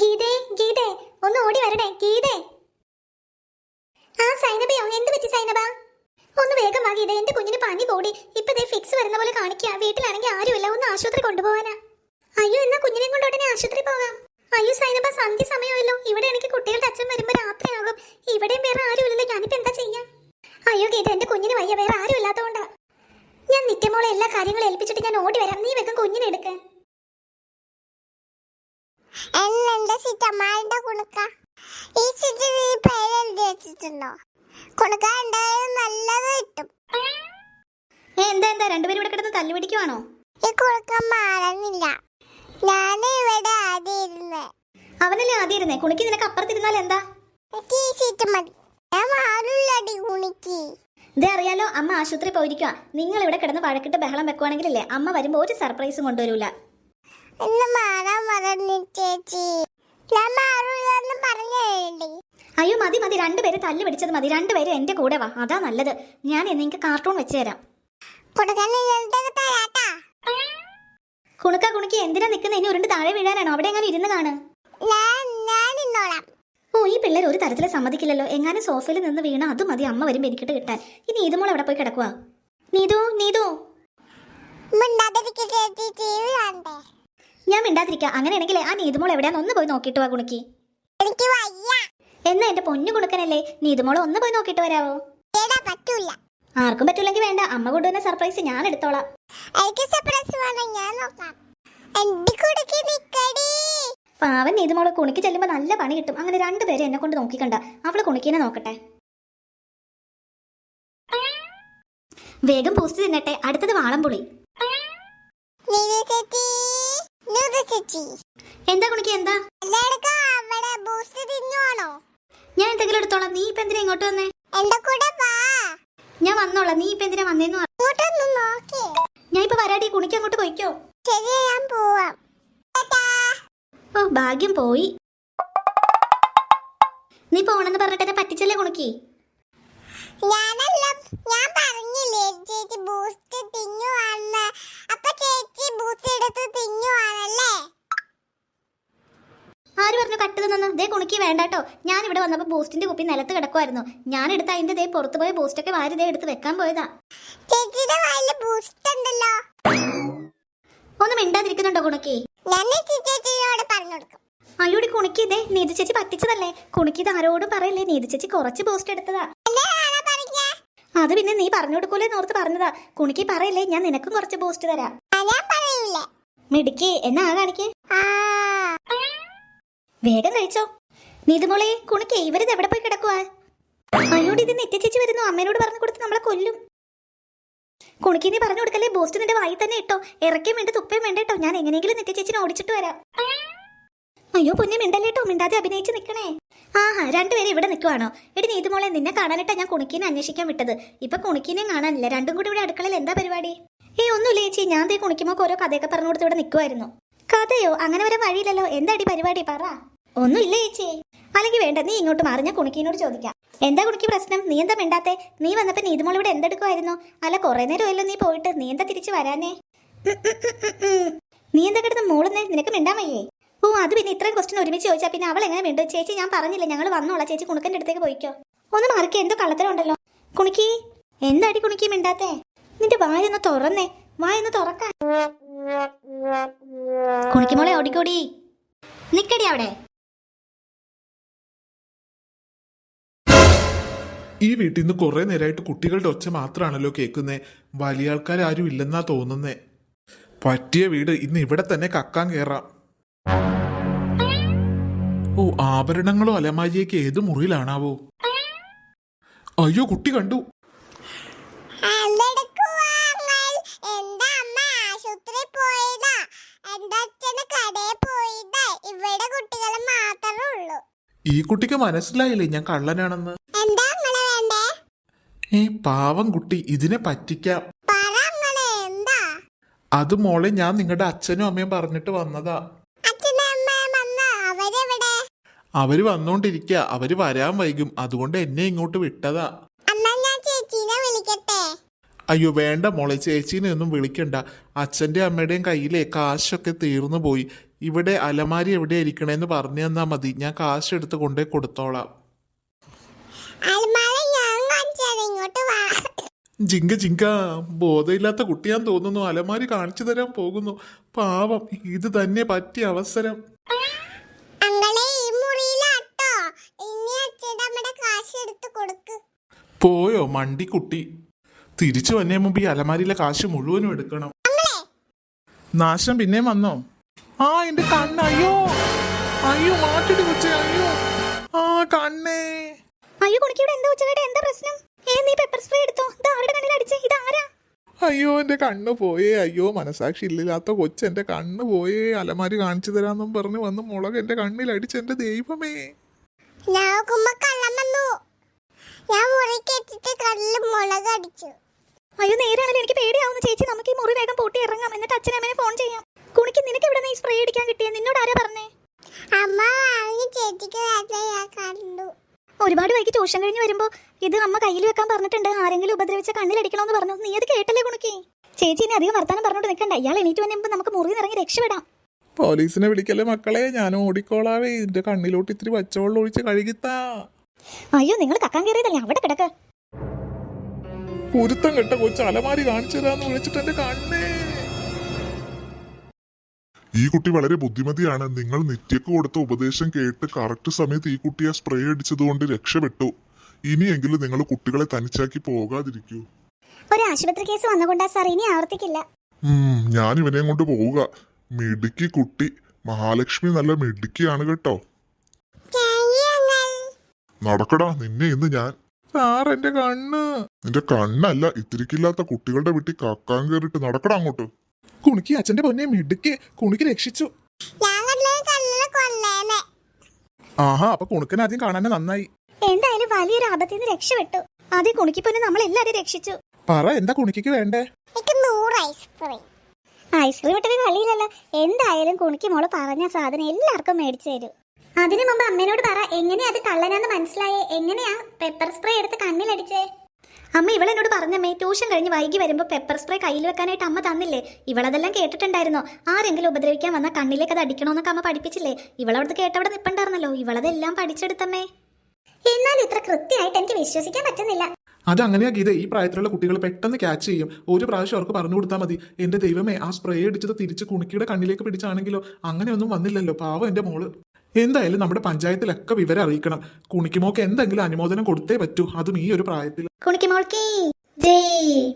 ഗീതേ ഗീതേ ഒന്ന് ഓടി വരണേ ഗീതേ. ആ സൈനബയോ എന്ത് പറ്റി സൈനബ? ഒന്ന് വേഗം വാ ഗീത എന്റെ കുഞ്ഞിന് പനി കൂടി. ഇപ്പൊ ദേ ഫിക്സ് വരുന്ന പോലെ കാണിക്കുക വീട്ടിലാണെങ്കിൽ ആരുമില്ല ഒന്ന് ആശുപത്രി കൊണ്ടുപോകാനാ അയ്യോ എന്നാ കുഞ്ഞിനെ കൊണ്ട് ഉടനെ ആശുപത്രി പോകാം. അയ്യോ സൈനബ സന്ധ്യ സമയമല്ലോ ഇവിടെ എനിക്ക് കുട്ടികളുടെ അച്ഛൻ വരുമ്പോ രാത്രിയാകും. ഇവിടെയും വേറെ ആരുമില്ലല്ലോ. ഞാനിപ്പോ എന്താ ചെയ്യാം? അയ്യോ ഗീത എന്റെ കുഞ്ഞിന് വയ്യ. വേറെ ആരും ഇല്ലാത്തതുകൊണ്ടാ ഞാൻ നിത്യമോളെ എല്ലാ കാര്യങ്ങളും ഏൽപ്പിച്ചിട്ട് ഞാൻ ഓടി വരാം. നീ വേഗം കുഞ്ഞിനെ എടുക്ക. എന്നെ സിറ്റമ്മാരുടെ കുണുക്ക ഈ ചിത്രം നീ പേര് എഴുതി വെച്ചിട്ടുണ്ടോ? കുണുക്ക ഉണ്ടായാലും നല്ലത് കിട്ടും. ഏ എന്താ എന്താ? രണ്ടുപേരും ഇവിടെ കിടന്ന് തല്ലുപിടിക്കുവാണോ ഈ കുണുക്ക മാറുന്നില്ല ഞാൻ ഇവിടെ ആദ്യം ഇരുന്നേ. അവനല്ലേ ആദ്യം ഇരുന്നേ? കുണുക്കി നിനക്ക് അപ്പുറത്തിരുന്നാൽ എന്താ? എനിക്ക് ഈ സീറ്റ് മതി. ഞാൻ മാറില്ലടി കുണിക്ക്. ഇതേ അറിയാലോ അമ്മ ആശുപത്രി പോയിരിക്കുക നിങ്ങൾ ഇവിടെ കിടന്ന് വഴക്കിട്ട് ബഹളം വെക്കുവാണെങ്കിലല്ലേ അമ്മ വരുമ്പോൾ ഒരു സർപ്രൈസും കൊണ്ടുവരൂല. എന്നെ മാറാൻ പറഞ്ഞു ചേച്ചി. അയ്യോ മതി മതി. രണ്ടുപേരും തല്ലു പിടിച്ചത് മതി. രണ്ടുപേരും എന്റെ കൂടെ വാ. അതാ നല്ലത്. ഞാൻ നിങ്ങൾക്ക് കാർട്ടൂൺ വെച്ച് തരാം. കുണുക്ക കുണുക്കി എന്തിനാ നിൽക്കുന്ന ഇനി ഉരുണ്ട് താഴെ വീഴാനാണോ? അവിടെ എങ്ങനെ ഇരുന്ന് കാണ്. ഓ ഈ പിള്ളേർ ഒരു തരത്തിൽ സമ്മതിക്കില്ലല്ലോ. എങ്ങാനും സോഫയിൽ നിന്ന് വീണ അത് മതി. അമ്മ വരും എനിക്കിട്ട് കിട്ടാൻ. ഇനി ഇതുമോൾ എവിടെ പോയി കിടക്കുക നീതു നീതു. മിണ്ടാതിരിക്കുക ചേച്ചി. ടി വി കാണണ്ടേ? ഞാൻ മിണ്ടാതിരിക്കാം. അങ്ങനെയാണെങ്കിൽ ആ നീതുമോൾ എവിടെയാന്ന് ഒന്ന് പോയി നോക്കിയിട്ട് വാ ഗുണക്കി. എനിക്ക് വയ്യ. എന്നാ എന്റെ പൊന്നു കുണുക്കനല്ലേ നീതുമോൾ ഒന്ന് പോയി നോക്കിട്ട് വരാവോ? പറ്റൂല. ആർക്കും പറ്റൂലെങ്കിൽ വേണ്ട. അമ്മ കൊണ്ടുവന്ന സർപ്രൈസ് ഞാൻ എടുത്തോളാം. എനിക്ക് സർപ്രൈസ് വേണം ഞാൻ നോക്കാം. എന്റെ കുടുക്കി നിക്കടി. പാവൻ നീതുമോൾ കുണിക്ക് ചെല്ലുമ്പോൾ നല്ല പണി കിട്ടും. അങ്ങനെ രണ്ടുപേരും എന്നെ കൊണ്ട് നോക്കിക്കണ്ട അവൾ കുണിക്കിനെ നോക്കട്ടെ. വേഗം പോസ്റ്റ് തിന്നട്ടെ. അടുത്തത് വാളംപുളി. ചേച്ചി എന്താ കുണിക്ക് എന്താ? അവിടെ ബൂസ്റ്റ് തിന്നുവാണോ? ഞാൻ എന്തെങ്കിലും എടുത്തോളാം. നീ ഇപ്പൊ എന്തിനാ ഇങ്ങോട്ട് വന്നേ? എന്റെ കൂടെ വാ. ഞാൻ വന്നോളാം. നീ ഇപ്പൊ എന്തിനാ വന്നേന്ന് പറഞ്ഞു നോക്കി. ഞാൻ ഇപ്പൊ വരാടി. കുണിക്ക് അങ്ങോട്ട് പോയിക്കോ. ശരി ഞാൻ പോവാം. ഓ ഭാഗ്യം പോയി. നീ പോണെന്ന് പറഞ്ഞിട്ട് എന്നെ പറ്റിച്ചല്ലേ കുണുക്കി? ഞാനല്ല ഞാൻ പറഞ്ഞില്ലേ ചേച്ചി ബൂസ്റ്റ് തിന്നുവാന്ന് അപ്പൊ ചേച്ചി ബൂസ്റ്റ് എടുത്ത് തിന്നുവാണല്ലേ? ആര് പറഞ്ഞു കട്ട് തിന്നു ദേ കുണുക്കി വേണ്ട കേട്ടോ ഞാൻ ഇവിടെ വന്നപ്പോ ബൂസ്റ്റിന്റെ കുപ്പി നിലത്ത് കിടക്കുമായിരുന്നു ഞാൻ എടുത്ത അതിന്റെ ദേ പുറത്ത് പോയ ബൂസ്റ്റൊക്കെ വാരി ദേ എടുത്ത് വെക്കാൻ പോയതാ. ചേച്ചിയുടെ വായിൽ ബൂസ്റ്റ് ഉണ്ടല്ലോ. ഒന്ന് മിണ്ടാതിരിക്കുന്നുണ്ടോ കുണുക്കി? ചേച്ചിയോട് പറഞ്ഞു കൊടുക്കും. അയ്യോടി കുണുക്കി ഇതേ നീതി ചേച്ചി പറ്റിച്ചതല്ലേ. കുണുക്കി ഇത് ആരോടും പറയല്ലേ? നീതി ചേച്ചി കുറച്ച് പോസ്റ്റ് എടുത്തതാ. അത് പിന്നെ നീ പറഞ്ഞു കൊടുക്കൂലേ ഓർത്ത് പറഞ്ഞതാ. കുണുക്കി പറയല്ലേ ഞാൻ നിനക്കും കുറച്ച് പോസ്റ്റ് തരാം. മിടുക്കി എന്നാ കാണിക്കേ? വേഗം കഴിച്ചോ. നീതുമോളെ കുണിക്ക് ഇവരിത് എവിടെ പോയി കിടക്കുവാ? അയ്യോടി ഇത് നെറ്റിച്ചേച്ചി വരുന്നു. അമ്മേനോട് പറഞ്ഞു കൊടുത്ത് നമ്മളെ കൊല്ലും. കുണിക്ക് നീ പറഞ്ഞു കൊടുക്കല്ലേ? ബോസ്റ്റ് നിന്റെ വായി തന്നെ ഇട്ടോ. ഇറക്കിയും വേണ്ട തുപ്പയും വേണ്ട കേട്ടോ ഞാൻ എങ്ങനെയെങ്കിലും നെറ്റിച്ചേച്ചിനെ ഓടിച്ചിട്ട് വരാം. അയ്യോ പൊന്നെ മിണ്ടല്ലേട്ടോ മിണ്ടാതെ അഭിനയിച്ച് നിക്കണേ. ആഹാ രണ്ടുപേരും ഇവിടെ നിൽക്കുവാണോ എടി നീതുമോളെ നിന്നെ കാണാനിട്ടാ ഞാൻ കുണിക്കിനെ അന്വേഷിക്കാൻ വിട്ടത്. ഇപ്പൊ കുണിക്കിനെ കാണാനില്ല. രണ്ടും കൂടി ഇവിടെ അടുക്കളയിൽ എന്താ പരിപാടി? ഏ ഒന്നുമില്ല ചേച്ചി. ഞാൻ ദേ കുണിക്കുമ്പോൾ ഓരോ കഥയൊക്കെ പറഞ്ഞു കൊടുത്ത് ഇവിടെ നിൽക്കുമായിരുന്നു കഥയോ? അങ്ങനെ വരെ വഴിയില്ലല്ലോ. എന്താടി പരിപാടി? പറ. ഒന്നുമില്ല ചേച്ചി? അല്ലെങ്കിൽ വേണ്ട നീ ഇങ്ങോട്ട് മാറി. ഞാൻ കുണിക്കിനോട് ചോദിക്കാം. എന്താ കുണിക്ക് പ്രശ്നം? നീ എന്താ മിണ്ടാത്തെ? നീ വന്നപ്പോ നീതുമോൾ ഇവിടെ എന്തെടുക്കുമായിരുന്നു അല്ല കുറെ നേരമല്ലോ നീ പോയിട്ട്. നീ എന്താ തിരിച്ചു വരാനേ. നീ എന്താ കിടന്ന് മോളുന്നേ? നിനക്ക് മിണ്ടാൻ വയ്യേ? ഓ അത് പിന്നെ ഇത്രയും ക്വസ്റ്റ്യൻ ഒരുമിച്ച് ചോദിച്ചാൽ പിന്നെ അവൾ എങ്ങനെ മിണ്ടും? ചേച്ചി ഞാൻ പറഞ്ഞില്ല ഞങ്ങൾ വന്നോളാം. ചേച്ചി കുണുക്കന്റെ അടുത്തേക്ക് പോയിക്കോ. ഒന്ന് മറക്കേ എന്തോ കള്ളത്തരം ഉണ്ടല്ലോ. കുണിക്കി എന്താടി കുണിക്കി മിണ്ടാത്തേ? നിന്റെ വായൊന്ന് തുറന്നേ. വായൊന്ന് തുറക്കാൻ. കുണിക്കുമോളെ ഓടിക്കോടി. നിക്കടി അവിടെ. ഈ വീട്ടിൽ നിന്ന് കുറെ നേരമായിട്ട് കുട്ടികളുടെ ഒച്ച മാത്രമാണല്ലോ കേൾക്കുന്നേ. വലിയ ആൾക്കാർ ആരും ഇല്ലെന്നാ തോന്നുന്നേ. പറ്റിയ വീട് ഇന്ന് ഇവിടെ തന്നെ കക്കാൻ കയറാം ഓ ആഭരണങ്ങളോ അലമാരിയൊക്കെ ഏത് മുറിയിലാണാവോ? അയ്യോ കുട്ടി കണ്ടു. എന്റെ അച്ഛന് കടയിൽ പോയതാ. ഇവിടെ കുട്ടികൾ മാത്രമേ ഉള്ളൂ. ഈ കുട്ടിക്ക് മനസ്സിലായില്ലേ ഞാൻ കള്ളനാണെന്ന്? എന്താ അങ്ങളെ വേണ്ടേ? ഏ പാവം കുട്ടി ഇതിനെ പറ്റിക്കാം. പറ അങ്ങളെ എന്താ? അത് മോളെ ഞാൻ നിങ്ങളുടെ അച്ഛനും അമ്മയും പറഞ്ഞിട്ട് വന്നതാ. അച്ഛനും അമ്മയും വന്ന? അവരെവിടെ? അവർ വന്നോണ്ടിരിക്കുക അവർ വരാൻ വൈകും. അതുകൊണ്ട് എന്നെ ഇങ്ങോട്ട് വിട്ടതാ എന്നാ ഞാൻ ചേച്ചീനെ വിളിക്കട്ടെ അയ്യോ വേണ്ട മോളെ ചേച്ചീനെ ഒന്നും വിളിക്കണ്ട. അച്ഛന്റെ അമ്മയുടെയും കയ്യിലെ കാശൊക്കെ തീർന്നു പോയി. ഇവിടെ അലമാരി എവിടെ ഇരിക്കണേന്ന് പറഞ്ഞു തന്നാ മതി. ഞാൻ കാശ് എടുത്ത് കൊണ്ടേ കൊടുത്തോളാം. ജിങ്ക ജിങ്ക ബോധമില്ലാത്ത കുട്ടിയാൻ തോന്നുന്നു. അലമാരി കാണിച്ചു തരാൻ പോകുന്നു. പാവം ഇത് തന്നെ പറ്റിയ അവസരം. പോയോ മണ്ടി മുറിയിലാട്ടോ. തിരിച്ചു വന്നേ മുമ്പ് ഈ അലമാരിയിലെ കാശ് മുഴുവനും എടുക്കണം. നാശം പിന്നെയും വന്നോ? ആ എന്റെ കണ്ണ് അയ്യോ. അയ്യോ മാറ്റിട്ട് കൊച്ചേ അയ്യോ. ആ കണ്ണേ. അയ്യോ കുണിക്ക് ഇവിടെ എന്താ ഉച്ചകേട്ടെ? എന്താ പ്രശ്നം? ഏ നീ പെപ്പർ സ്പ്രേ എടുത്തോ? ഇത് ആരുടെ കണ്ണിൽ അടിച്ചേ? ഇത് ആരാ? അയ്യോ എന്റെ കണ്ണ് പോയേ. അയ്യോ മനസാക്ഷി ഇല്ലാത്ത കൊച്ച് എന്റെ കണ്ണ് പോയേ. അലമാരി കാണിച്ചു തരാന്നും പറഞ്ഞ് വന്ന് മുളക് എന്റെ കണ്ണിൽ അടിച്ച് എന്റെ ദൈവമേ. ഞാൻ കുമ്മ കള്ളം വന്നു. ഞാൻ മുളക് അടിച്ചു. അയ്യോ നേരാണല്ലോ എനിക്ക് പേടിയാവുന്നു. ചേച്ചി നമുക്ക് ഈ മുറി വേഗം പൂട്ടി ഇറങ്ങാം. എന്നിട്ട് അച്ഛനമ്മനെ ഫോൺ ചെയ്യാം. കുണിക്ക് നിനക്ക് ഇവിടെ ഈ സ്പ്രേ അടിക്കാൻ കിട്ടിയ? നിന്നോട് ആരാ പറഞ്ഞേ? അമ്മ ചേച്ചിക്ക് കണ്ടു. ഒരുപാട് വൈകി ട്യൂഷൻ കഴിഞ്ഞ് വരുമ്പോ ഇത് അമ്മ കയ്യിൽ വെക്കാൻ പറഞ്ഞിട്ടുണ്ട്. ആരെങ്കിലും ഉപദ്രവിച്ച കണ്ണിലടിക്കണമെന്ന് പറഞ്ഞു. നീ അത് കേട്ടല്ലേ കുണുക്കി? ചേച്ചി ഇനി അധികം വർത്താനം പറഞ്ഞോണ്ട് നിൽക്കണ്ട ഇയാൾ എണീറ്റ് വന്നുമ്പോ നമുക്ക് മുറി നിറങ്ങി ഇറങ്ങി രക്ഷപ്പെടാം. പോലീസിനെ വിളിക്കല്ലേ മക്കളെ? ഞാൻ ഓടിക്കോളാവേ. എന്റെ കണ്ണിലോട്ട് ഇത്തിരി പച്ചവെള്ളം ഒഴിച്ച് കഴുകിത്താ. അയ്യോ നിങ്ങൾ കക്കാൻ കയറിയതല്ലേ? അവിടെ കിടക്ക്. കുരുത്തം കെട്ട കൊച്ചു അലമാരി കാണിച്ചു തരാന്ന് വിളിച്ചിട്ട് എന്റെ കണ്ണേ. ഈ കുട്ടി വളരെ ബുദ്ധിമതിയാണ്. നിങ്ങൾ നിത്യക്ക് കൊടുത്ത ഉപദേശം കേട്ട് കറക്റ്റ് സമയത്ത് ഈ കുട്ടിയെ സ്പ്രേ അടിച്ചതുകൊണ്ട് രക്ഷപ്പെട്ടു. ഇനിയെങ്കിലും നിങ്ങൾ കുട്ടികളെ തനിച്ചാക്കി പോകാതിരിക്കൂ. ഒരു ആശുപത്രി കേസ് വന്നുകൊണ്ടാ സാർ ഇനി ആവർത്തിക്കില്ല. ഉം ഞാൻ ഇവനെയും കൊണ്ട് പോവുക. മിടുക്കി കുട്ടി. മഹാലക്ഷ്മി നല്ല മിടുക്കിയാണ് കേട്ടോ. നടക്കടാ നിന്നെ ഇന്ന് ഞാൻ സാർ എന്റെ കണ്ണ്. നിന്റെ കണ്ണല്ല ഇത്തിരിക്കില്ലാത്ത കുട്ടികളുടെ വീട്ടിൽ കക്കാൻ കേറിട്ട് നടക്കടാ അങ്ങോട്ട്. കുണിക്ക് അച്ഛന്റെ പൊന്നെ മിടുക്കെ. കുണിക്ക് രക്ഷിച്ചു. ആഹാ അപ്പൊ കുണുക്കൻ ആദ്യം കാണാൻ നന്നായി. എന്തായാലും വലിയൊരു ആപത്തിൽ നിന്ന് രക്ഷപ്പെട്ടു. ആദ്യം കുണിക്കിപ്പൊന്നെ നമ്മൾ എല്ലാരും രക്ഷിച്ചു. പറ എന്താ കുണിക്ക് വേണ്ടേ? എനിക്ക് നൂറ് ഐസ്ക്രീം. ഐസ്ക്രീം ഇട്ടത് കളിയിലല്ലോ. എന്തായാലും കുണിക്ക് മോൾ പറഞ്ഞ സാധനം എല്ലാവർക്കും മേടിച്ചു തരും. അതിനു മുമ്പ് അമ്മേനോട് പറ എങ്ങനെയാ അത് കള്ളനാന്ന് മനസ്സിലായേ? എങ്ങനെയാ പെപ്പർ സ്പ്രേ എടുത്ത് കണ്ണിലടിച്ചേ? അമ്മ ഇവളെന്നോട് പറഞ്ഞമ്മേ ട്യൂഷൻ കഴിഞ്ഞ് വൈകി വരുമ്പോൾ പെപ്പർ സ്പ്രേ കയ്യിൽ വെക്കാനായിട്ട് അമ്മ തന്നില്ലേ? ഇവളതെല്ലാം കേട്ടിട്ടുണ്ടായിരുന്നോ? ആരെങ്കിലും ഉപദ്രവിക്കാൻ വന്നാൽ കണ്ണിലേക്ക് അത് അടിക്കണമെന്നൊക്കെ അമ്മ പഠിപ്പിച്ചില്ലേ? ഇവളവിടുത്തെ കേട്ടവിടെ നിപ്പുണ്ടായിരുന്നല്ലോ. ഇവളതെല്ലാം പഠിച്ചെടുത്തമ്മേ. എന്നാൽ ഇത്ര കൃത്യമായിട്ട് എനിക്ക് വിശ്വസിക്കാൻ പറ്റുന്നില്ല. അത് അങ്ങനെയാ ഗീത. ഈ പ്രായത്തിലുള്ള കുട്ടികൾ പെട്ടെന്ന് ക്യാച്ച് ചെയ്യും. ഒരു പ്രാവശ്യം അവർക്ക് പറഞ്ഞു കൊടുത്താൽ മതി. എന്റെ ദൈവമേ ആ സ്പ്രേ അടിച്ചത് തിരിച്ച് കുണുക്കിയുടെ കണ്ണിലേക്ക് പിടിച്ചാണെങ്കിലോ? അങ്ങനെയൊന്നും വന്നില്ലല്ലോ. പാവം എന്റെ മോൾ. എന്തായാലും നമ്മുടെ പഞ്ചായത്തിലൊക്കെ വിവരം അറിയിക്കണം. കുണിക്കുമോക്ക് എന്തെങ്കിലും അനുമോദനം കൊടുത്തേ പറ്റൂ. അതും ഈ ഒരു പ്രായത്തിൽ. ജയ്.